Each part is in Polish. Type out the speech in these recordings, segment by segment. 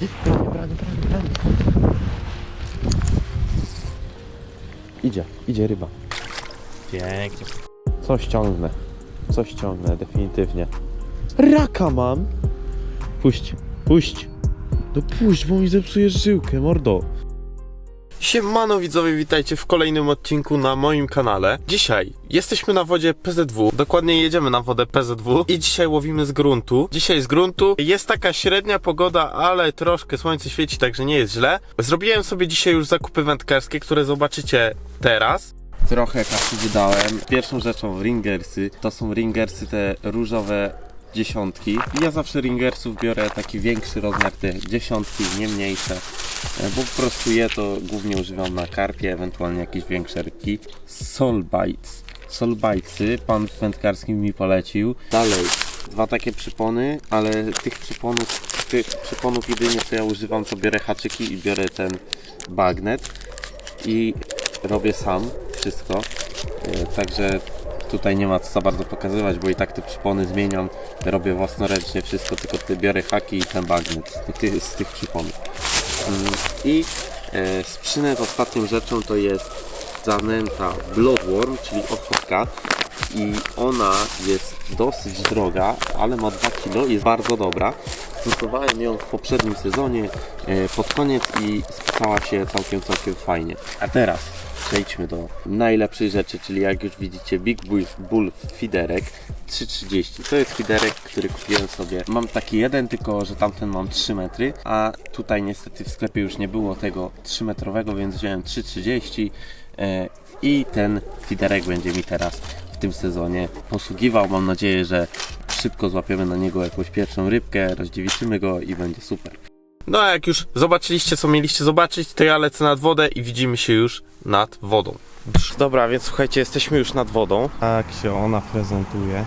Branie, branie, branie, branie. Idzie, idzie ryba. Pięknie. Coś ciągnę. Coś ciągnę, definitywnie. Raka mam! Puść, puść. No puść, bo mi zepsujesz żyłkę, mordo. Siemano widzowie, witajcie w kolejnym odcinku na moim kanale. Dzisiaj jesteśmy na wodzie PZW, dokładnie jedziemy na wodę PZW i dzisiaj łowimy z gruntu. Dzisiaj z gruntu jest taka średnia pogoda, ale troszkę słońce świeci, także nie jest źle. Zrobiłem sobie dzisiaj już zakupy wędkarskie, które zobaczycie teraz. Trochę kasy wydałem. Pierwszą rzeczą ringersy. To są ringersy te różowe dziesiątki. Ja zawsze ringersów biorę taki większy rozmiar, te dziesiątki, nie mniejsze. E, Bo po prostu je to głównie używam na karpie, ewentualnie jakieś większe rybki. Solbites. Solbitesy pan w wędkarskim mi polecił. Dalej, dwa takie przypony, ale tych przyponów, tych przyponów jedynie co ja używam to biorę haczyki i biorę ten bagnet i robię sam wszystko. E, Także tutaj nie ma co za bardzo pokazywać, bo i tak te przypony zmieniam. Robię własnoręcznie wszystko, tylko ty biorę haki i ten bagnet z z tych przyponów. Mm, I e, sprzynęt ostatnią rzeczą to jest zanęta Bloodworm, czyli ochotka. I ona jest dosyć droga, ale ma 2 kg jest bardzo dobra. Stosowałem ją w poprzednim sezonie e, pod koniec i spisała się całkiem, całkiem fajnie. A teraz przejdźmy do najlepszej rzeczy, czyli jak już widzicie Big Bull, Fiderek 330. To jest fiderek, który kupiłem sobie. Mam taki jeden, tylko że tamten mam 3 metry, a tutaj niestety w sklepie już nie było tego 3 metrowego, więc wziąłem 330 e, i ten fiderek będzie mi teraz w tym sezonie posługiwał. Mam nadzieję, że szybko złapiemy na niego jakąś pierwszą rybkę, rozdziewiczymy go i będzie super. No a jak już zobaczyliście, co mieliście zobaczyć, to ja lecę nad wodę i widzimy się już nad wodą. Dobra, więc słuchajcie, jesteśmy już nad wodą. Tak się ona prezentuje.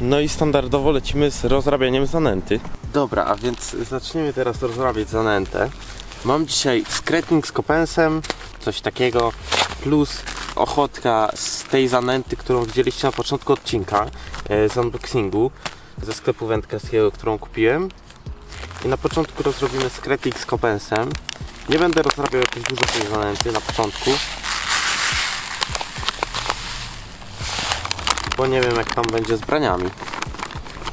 No i standardowo lecimy z rozrabianiem zanęty. Dobra, a więc zaczniemy teraz rozrabiać zanętę. Mam dzisiaj skretnik z kopensem, coś takiego, plus ochotka z tej zanęty, którą widzieliście na początku odcinka e, z unboxingu ze sklepu wędkarskiego, którą kupiłem. I na początku rozrobimy skretnik z kopensem. Nie będę rozrabiał jakoś dużo tej na początku. Bo nie wiem jak tam będzie z braniami.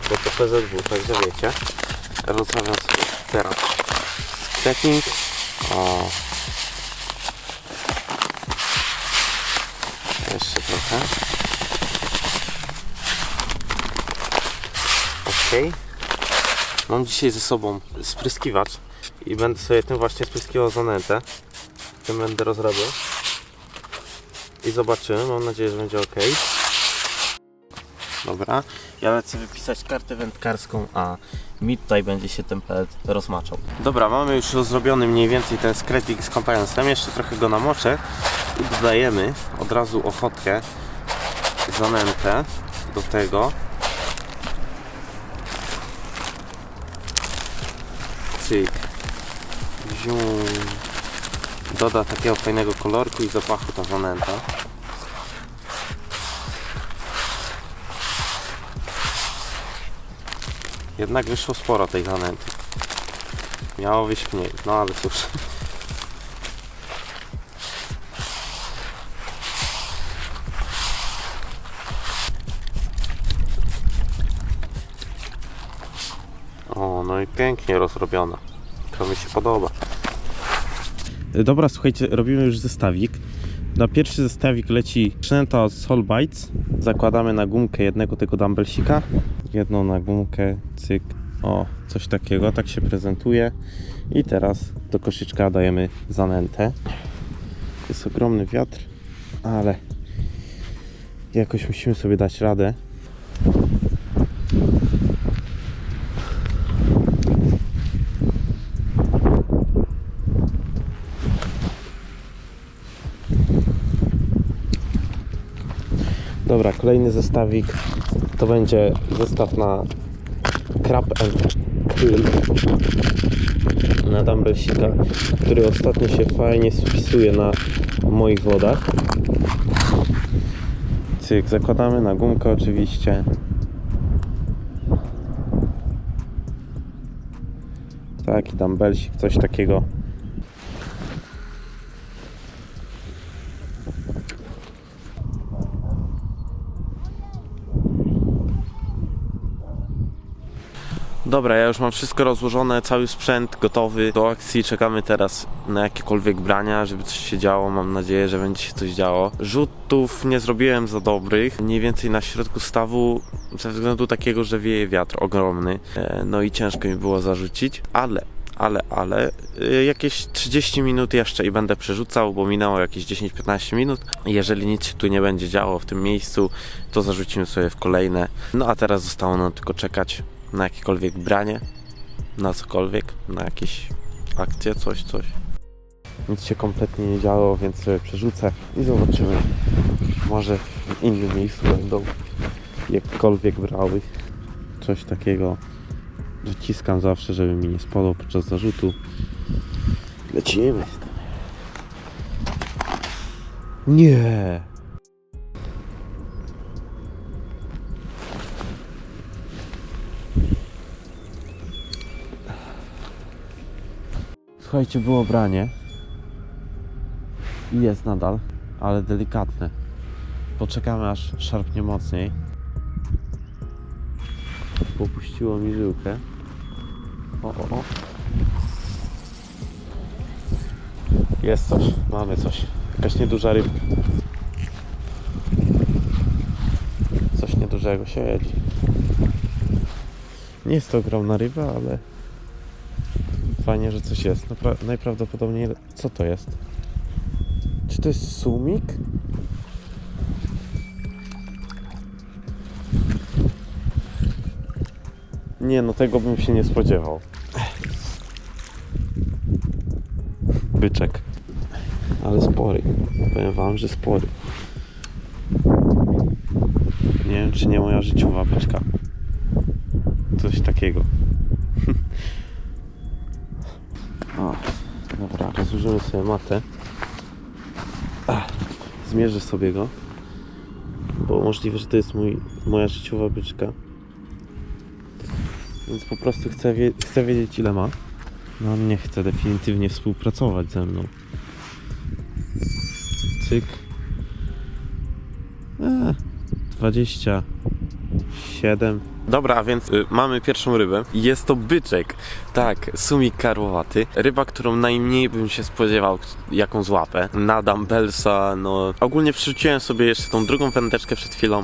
Bo to PZW, także wiecie. Rozrabiam sobie teraz skretnik. O. Jeszcze trochę. Okej. Mam dzisiaj ze sobą spryskiwacz i będę sobie tym właśnie spryskiwał zanętę. Tym będę rozrabiał. I zobaczymy, mam nadzieję, że będzie ok. Dobra, ja lecę wypisać kartę wędkarską, a mi tutaj będzie się ten pelet rozmaczał. Dobra, mamy już rozrobiony mniej więcej ten skretik z kompensem, jeszcze trochę go namoczę i dodajemy od razu ochotkę, zanętę do tego. Doda takiego fajnego kolorku i zapachu ta zanęta. Jednak wyszło sporo tej zanęty. Miało wyjść mniej, no ale cóż. O, no i pięknie rozrobiona. To mi się podoba. Dobra, słuchajcie, robimy już zestawik. Na pierwszy zestawik leci przynęta od Soul. Zakładamy na gumkę jednego tego dumbbellsika. Jedną na gumkę, cyk. O, coś takiego, tak się prezentuje. I teraz do koszyczka dajemy zanętę. Jest ogromny wiatr, ale jakoś musimy sobie dać radę. Dobra, kolejny zestawik to będzie zestaw na Crab and Krill na dumbbellsika, który ostatnio się fajnie spisuje na moich wodach. Cyk, zakładamy na gumkę oczywiście. Taki dumbbellsik, coś takiego. Dobra, ja już mam wszystko rozłożone, cały sprzęt gotowy do akcji. Czekamy teraz na jakiekolwiek brania, żeby coś się działo. Mam nadzieję, że będzie się coś działo. Rzutów nie zrobiłem za dobrych. Mniej więcej na środku stawu, ze względu takiego, że wieje wiatr ogromny. E, No i ciężko mi było zarzucić, ale ale, ale y, jakieś 30 minut jeszcze i będę przerzucał, bo minęło jakieś 10-15 minut. Jeżeli nic się tu nie będzie działo w tym miejscu, to zarzucimy sobie w kolejne. No a teraz zostało nam tylko czekać na jakiekolwiek branie, na cokolwiek, na jakieś akcje, coś, coś. Nic się kompletnie nie działo, więc sobie przerzucę i zobaczymy. Może w innym miejscu będą jakkolwiek brały. Coś takiego Dociskam zawsze, żeby mi nie spadło podczas zarzutu. Lecimy. Nie. Słuchajcie, było branie. I jest nadal, ale delikatne. Poczekamy aż szarpnie mocniej. Popuściło mi żyłkę. O, o, o. Jest coś, mamy coś. Jakaś nieduża ryba. Coś niedużego siedzi. Nie jest to ogromna ryba, ale fajnie, że coś jest. Napra- najprawdopodobniej, co to jest? Czy to jest sumik? Nie, no tego bym się nie spodziewał. Byczek. Ale spory. Powiem wam, że spory. Nie wiem, czy nie moja życiowa byczka. Coś takiego. dobra, rozłożymy sobie matę. Zmierzę sobie go. Bo możliwe, że to jest mój, moja życiowa byczka. Więc po prostu chcę, wie chcę wiedzieć ile ma. No on nie chce definitywnie współpracować ze mną. Cyk. Eee, 27. Dobra, a więc y, mamy pierwszą rybę. Jest to byczek. Tak, sumik karłowaty. Ryba, którą najmniej bym się spodziewał, jaką złapę. Na dumbbellsa, no... Ogólnie przerzuciłem sobie jeszcze tą drugą wędeczkę przed chwilą.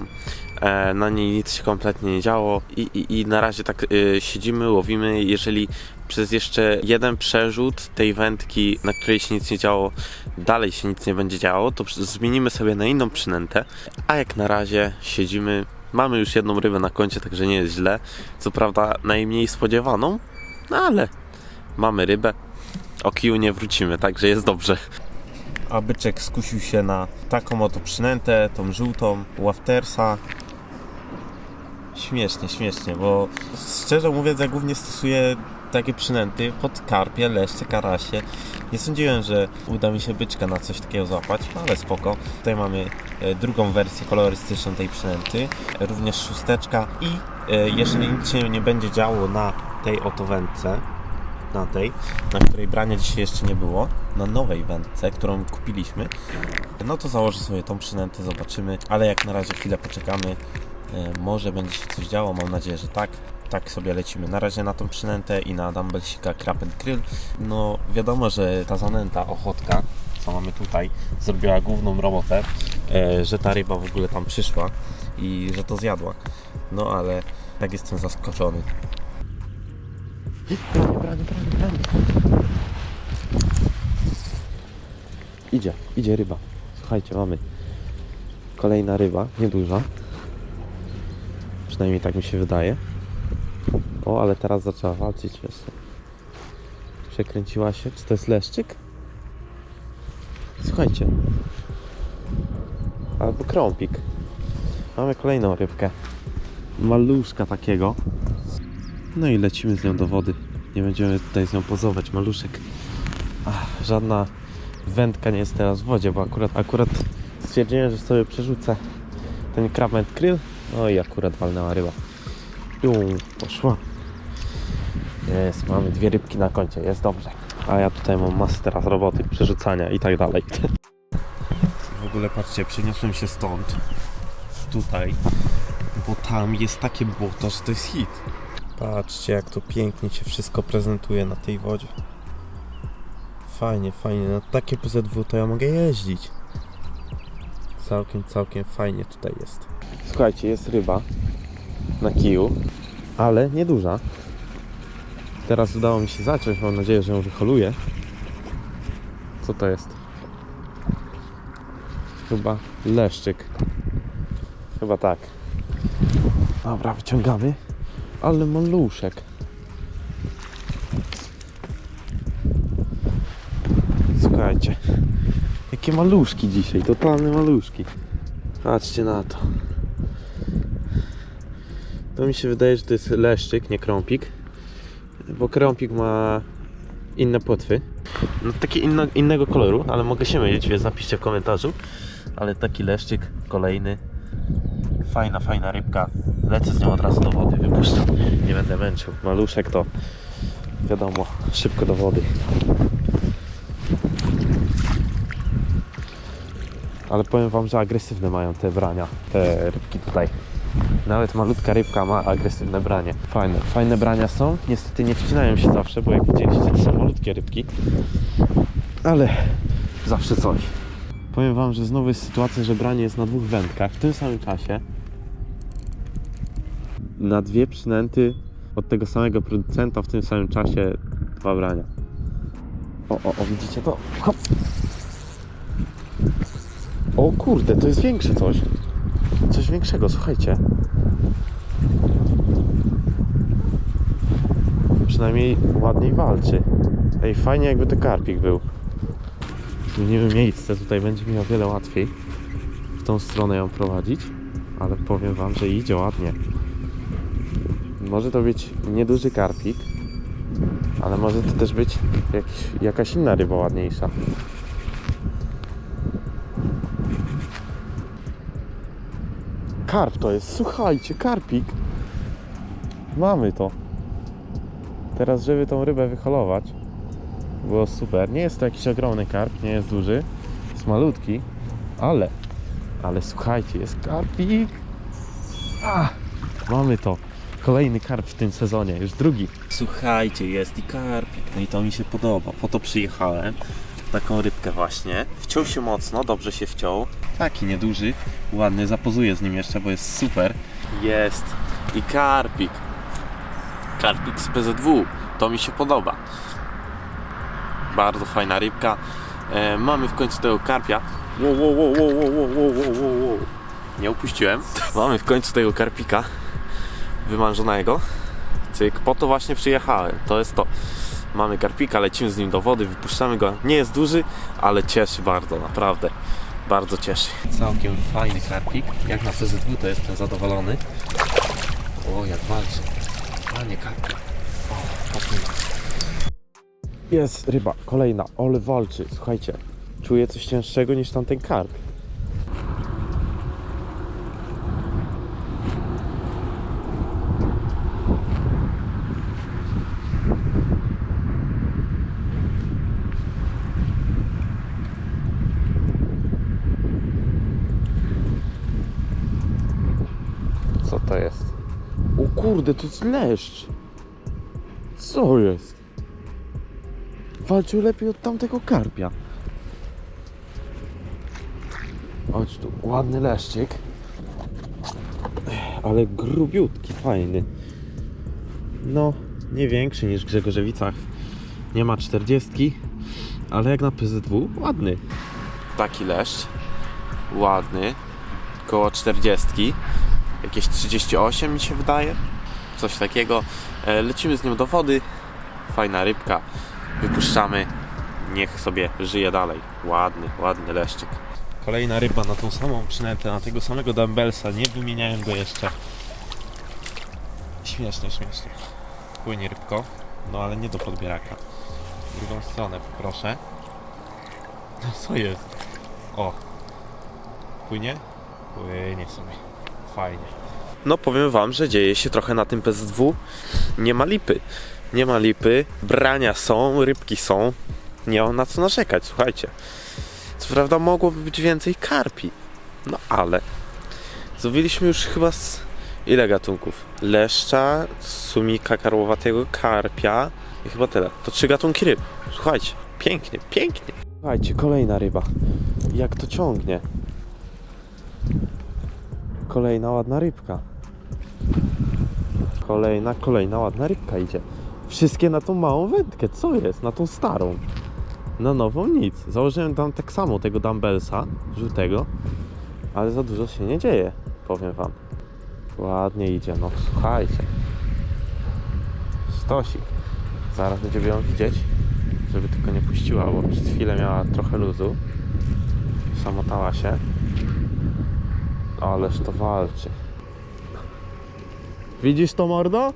E, na niej nic się kompletnie nie działo i, i, i na razie tak y, siedzimy, łowimy. Jeżeli przez jeszcze jeden przerzut tej wędki, na której się nic nie działo, dalej się nic nie będzie działo, to zmienimy sobie na inną przynętę. A jak na razie siedzimy, mamy już jedną rybę na koncie, także nie jest źle. Co prawda najmniej spodziewaną, no ale mamy rybę. O kiju nie wrócimy, także jest dobrze. A byczek skusił się na taką oto przynętę, tą żółtą, Waftersa. Śmiesznie, śmiesznie, bo szczerze mówiąc, ja głównie stosuję takie przynęty pod karpie, leszcze, karasie. Nie sądziłem, że uda mi się byczka na coś takiego złapać, no ale spoko. Tutaj mamy e, drugą wersję kolorystyczną tej przynęty, również szósteczka i e, jeżeli nic się nie będzie działo na tej oto wędce, na tej, na której brania dzisiaj jeszcze nie było, na nowej wędce, którą kupiliśmy, no to założę sobie tą przynętę, zobaczymy, ale jak na razie chwilę poczekamy, e, może będzie się coś działo, mam nadzieję, że tak. Tak sobie lecimy na razie na tą przynętę i na dumbbellsika Crab and Krill. No wiadomo, że ta zanęta ochotka, co mamy tutaj, zrobiła główną robotę, e, że ta ryba w ogóle tam przyszła i że to zjadła. No ale tak jestem zaskoczony. Idzie, idzie ryba. Słuchajcie, mamy kolejna ryba, nieduża. Przynajmniej tak mi się wydaje. O, ale teraz zaczęła walczyć jeszcze. Przekręciła się. Czy to jest leszczyk? Słuchajcie. Albo krąpik. Mamy kolejną rybkę. Maluszka takiego. No i lecimy z nią do wody. Nie będziemy tutaj z nią pozować. Maluszek. Ach, żadna wędka nie jest teraz w wodzie, bo akurat, akurat stwierdziłem, że sobie przerzucę ten crab and krill. No i akurat walnęła ryba. Jum, poszła. Jest, mamy dwie rybki na koncie, jest dobrze. A ja tutaj mam masę teraz roboty, przerzucania i tak dalej. W ogóle patrzcie, przeniosłem się stąd, tutaj, bo tam jest takie błoto, że to jest hit. Patrzcie, jak to pięknie się wszystko prezentuje na tej wodzie. Fajnie, fajnie. Na takie PZW to ja mogę jeździć. Całkiem, całkiem fajnie tutaj jest. Słuchajcie, jest ryba na kiju, ale nieduża. Teraz udało mi się zacząć, mam nadzieję, że ją wyholuję. Co to jest? Chyba leszczyk. Chyba tak. Dobra, wyciągamy. Ale maluszek. Słuchajcie. Jakie maluszki dzisiaj, totalne maluszki. Patrzcie na to. To mi się wydaje, że to jest leszczyk, nie krąpik. Bo krąpik ma inne płetwy. No, takie inno, innego koloru, ale mogę się mylić, więc napiszcie w komentarzu. Ale taki leszczyk, kolejny. Fajna, fajna rybka. Lecę z nią od razu do wody, wypuszczam. Nie będę męczył. Maluszek to wiadomo, szybko do wody. Ale powiem wam, że agresywne mają te brania, te rybki tutaj. Nawet malutka rybka ma agresywne branie. Fajne, fajne brania są. Niestety nie wcinają się zawsze, bo jak widzieliście, to są malutkie rybki. Ale zawsze coś. Powiem wam, że znowu jest sytuacja, że branie jest na dwóch wędkach w tym samym czasie. Na dwie przynęty od tego samego producenta w tym samym czasie dwa brania. O, o, o, widzicie to? Hop. O kurde, to jest większe coś. Coś większego, słuchajcie. Przynajmniej ładniej walczy. Ej, fajnie jakby to karpik był. Zmienimy miejsce, tutaj będzie mi o wiele łatwiej w tą stronę ją prowadzić, ale powiem wam, że idzie ładnie. Może to być nieduży karpik, ale może to też być jakiś, jakaś inna ryba ładniejsza. Karp to jest, słuchajcie, karpik. Mamy to. Teraz, żeby tą rybę wyholować, było super. Nie jest to jakiś ogromny karp, nie jest duży, jest malutki, ale, ale słuchajcie, jest karpik. A, mamy to. Kolejny karp w tym sezonie, już drugi. Słuchajcie, jest i karpik, no i to mi się podoba. Po to przyjechałem taką rybkę właśnie. Wciął się mocno, dobrze się wciął. Taki nieduży, ładny, zapozuję z nim jeszcze, bo jest super. Jest. I karpik. Karpik z PZW. To mi się podoba. Bardzo fajna rybka. E, mamy w końcu tego karpia. Wow, wow, wow, wow, wow, wow, wow. Nie upuściłem. Mamy w końcu tego karpika wymanżonego. Cyk, po to właśnie przyjechałem. To jest to. Mamy karpika, lecimy z nim do wody, wypuszczamy go. Nie jest duży, ale cieszy bardzo, naprawdę. Bardzo cieszy. Całkiem fajny karpik. Jak na PZW to jestem zadowolony. O, jak walczy. A nie karpik. O, popływa. Jest ryba, kolejna, ale walczy. Słuchajcie, czuję coś cięższego niż tamten karp. To jest? O kurde, to jest leszcz. Co jest? Walczył lepiej od tamtego karpia. Chodź tu, ładny leszczyk. Ale grubiutki, fajny. No, nie większy niż w Grzegorzewicach. Nie ma 40, ale jak na PZW, ładny. Taki leszcz. Ładny. Koło 40. Jakieś 38 mi się wydaje. Coś takiego. E, Lecimy z nią do wody. Fajna rybka. Wypuszczamy. Niech sobie żyje dalej. Ładny, ładny leszczyk. Kolejna ryba na tą samą przynętę, na tego samego dumbbellsa. Nie wymieniałem go jeszcze. Śmiesznie, śmiesznie. Płynie rybko. No ale nie do podbieraka. Drugą stronę poproszę. No co jest? O. Płynie? Płynie sobie. Fajnie. no powiem wam, że dzieje się trochę na tym PZW. Nie ma lipy. Nie ma lipy. Brania są, rybki są. Nie ma na co narzekać, słuchajcie. Co prawda mogłoby być więcej karpi. No ale złowiliśmy już chyba z ile gatunków? Leszcza, sumika karłowatego, karpia i chyba tyle. To trzy gatunki ryb. Słuchajcie, pięknie, pięknie. Słuchajcie, kolejna ryba. Jak to ciągnie. Kolejna ładna rybka. Kolejna, kolejna ładna rybka idzie. Wszystkie na tą małą wędkę. Co jest? Na tą starą. Na nową nic. Założyłem tam tak samo tego dumbbellsa żółtego, ale za dużo się nie dzieje, powiem wam. Ładnie idzie, no słuchajcie. Stosik. Zaraz będziemy ją widzieć, żeby tylko nie puściła, bo przez chwilę miała trochę luzu. Samotała się. Ależ to walczy. Widzisz to mordo?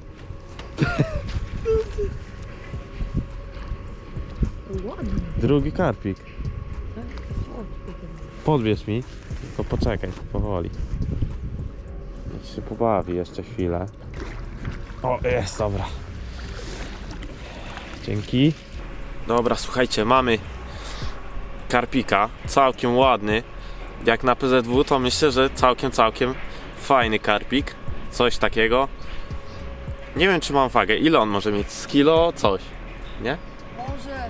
Drugi karpik. Podbierz mi, tylko poczekaj, powoli. Niech się pobawi jeszcze chwilę. O, jest, dobra. Dzięki. Dobra, słuchajcie, mamy karpika, całkiem ładny. Jak na PZW to myślę, że całkiem, całkiem fajny karpik. Coś takiego. Nie wiem, czy mam wagę. Ile on może mieć? Z kilo? Coś. Nie? Może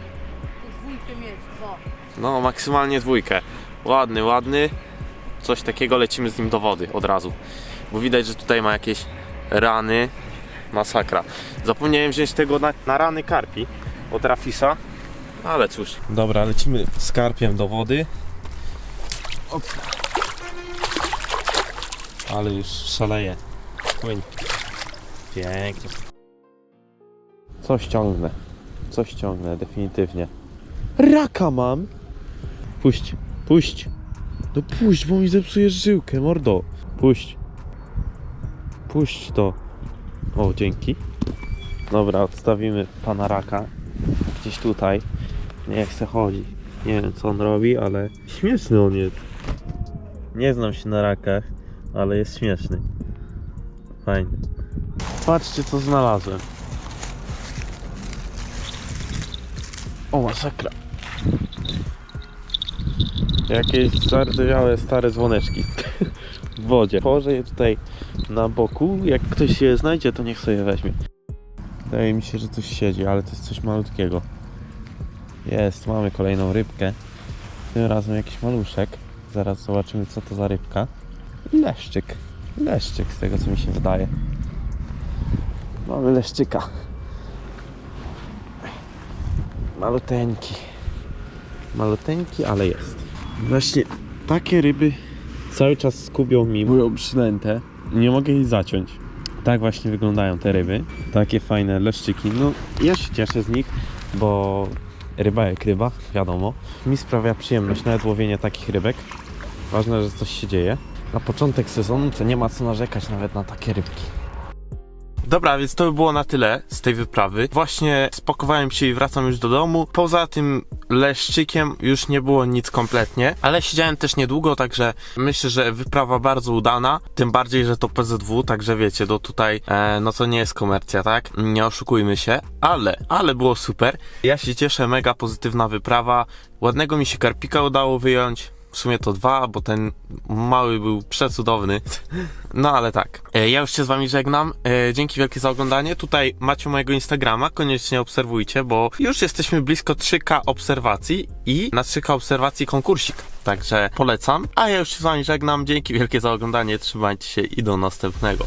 podwójkę mieć, dwa. No, maksymalnie dwójkę. Ładny, ładny. Coś takiego lecimy z nim do wody od razu. Bo widać, że tutaj ma jakieś rany. Masakra. Zapomniałem wziąć tego na, na rany karpi od Rafisa. Ale cóż. Dobra, lecimy z karpiem do wody. Op. Ale już szaleje. Płyń. Pięknie. Coś ciągnę. Coś ciągnę, definitywnie. Raka mam! Puść, puść. No puść, bo mi zepsujesz żyłkę, mordo. Puść. Puść to. O, dzięki. Dobra, odstawimy pana raka. Gdzieś tutaj. Nie chce chodzi. Nie wiem co on robi, ale śmieszny on jest. Nie znam się na rakach, ale jest śmieszny. Fajny. Patrzcie co znalazłem. O, masakra. Jakieś zardzewiałe stare dzwoneczki w wodzie. Położę je tutaj na boku. Jak ktoś je znajdzie, to niech sobie weźmie. Wydaje mi się, że coś siedzi, ale to jest coś malutkiego. Jest, mamy kolejną rybkę. Tym razem jakiś maluszek. Zaraz zobaczymy, co to za rybka. Leszczyk. Leszczyk, z tego co mi się wydaje. Mamy leszczyka. Maluteńki. Maluteńki, ale jest. Właśnie takie ryby cały czas skubią mi moją przynętę. Nie mogę jej zaciąć. Tak właśnie wyglądają te ryby. Takie fajne leszczyki. No, ja się cieszę z nich, bo ryba jak ryba, wiadomo. Mi sprawia przyjemność nawet łowienie takich rybek. Ważne, że coś się dzieje. Na początek sezonu to nie ma co narzekać nawet na takie rybki. Dobra, więc to by było na tyle z tej wyprawy. Właśnie spakowałem się i wracam już do domu. Poza tym leszczykiem już nie było nic kompletnie, ale siedziałem też niedługo, także myślę, że wyprawa bardzo udana. Tym bardziej, że to PZW, także wiecie, do tutaj, e, no to nie jest komercja, tak? Nie oszukujmy się, ale, ale było super. Ja się cieszę, mega pozytywna wyprawa. Ładnego mi się karpika udało wyjąć. W sumie to dwa, bo ten mały był przecudowny. No ale tak. E, Ja już się z wami żegnam. E, Dzięki wielkie za oglądanie. Tutaj macie mojego Instagrama. Koniecznie obserwujcie, bo już jesteśmy blisko 3K obserwacji i na 3K obserwacji konkursik. Także polecam. A ja już się z wami żegnam. Dzięki wielkie za oglądanie. Trzymajcie się i do następnego.